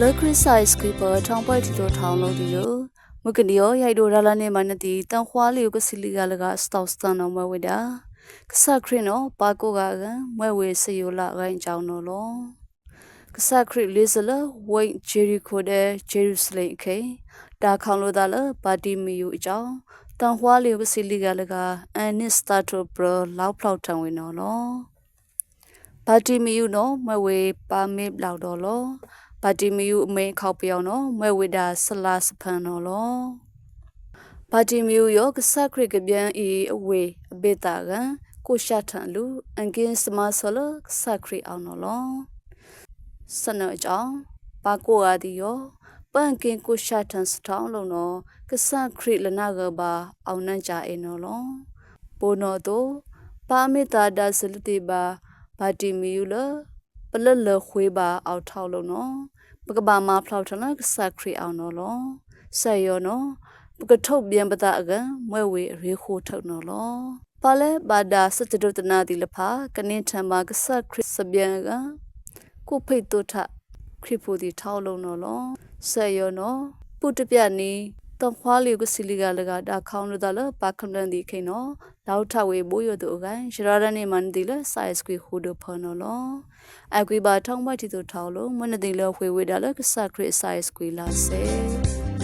လောခရစ်ဆိုင်စကီပါထောင်ပိုက်တီတို့ထောင်လုံးဒီလိုမကနီယောရိုက်ဒိုရလာနေမနတီတန်ခွာလီကိုကစီလီကလကစတောက်စတန်နော်မဝေတာကဆခရနော်ပါကိုကကမွဲဝေစီယိုလာရိုင်းကြောင်းနော်လောကဆခရလေးစလဝိတ်ဂျေရီခိုဒဲဂျေရုစလိမ်ခေတာခေါင်လို့တာလပါတီမီယူအကြောင်းတန်ခွာလီကိုကစီလီကလကအန်နစ်စတာတိုဘရလောက်ဖောက်ထံဝင်နော်လောပါတီမီယူနော်မဝေပါမေလောက်တော့လော ပါတီမီယူအမေခောက်ပြောင်းနော်မဝေဒါဆလာစဖန်နော်လောပါတီမီယူရောကဆခရကပြန်ဤအဝေအဘေတာကကိုရှာထန်လူအန်ကင်းစမဆလဆခရအောင်နော်လောစနအကြောင်းပါကိုရဒီရောပန်ကင်းကိုရှာထန်စထောင်းလုံးနော်ကဆခရလနာကပါအောင်နှံ့ကြအင်းနော်လောပိုနော်တော့ပါမေတာဒါစလတိပါပါတီမီယူလ ပလလခွေးပါအောက်ထောက်လုံးနော်ပကဘာမဖလောက်ထနာကဆခရီအောင်နော်လောဆက်ရောနော်ပကထုတ်ပြန်ပတာအကမွဲဝေရေခိုထုတ်နော်လောပါလဲဘာဒါစတတုတနာဒီလဖာကနေထံမှာကဆခရစ်စပြန်ကကိုဖိတ်တုထခရစ်ဖိုဒီထောက်လုံးနော်လောဆက်ရောနော်ပုတပြနီ တခွားလီကိုစီလီကလကဒါခေါင်းလို့တလပါခမလန်ဒီခိနော်လောက်ထဝေဘိုးရတူအကန်ရှရရနေမန်ဒီလဆိုင်စကွေဟူဒဖနော်လောအကွေပါထောင်းမတီတူထောက်လို့မနဒီလဝေဝေဒါလကဆခရစ်ဆိုင်စကွေလာစေ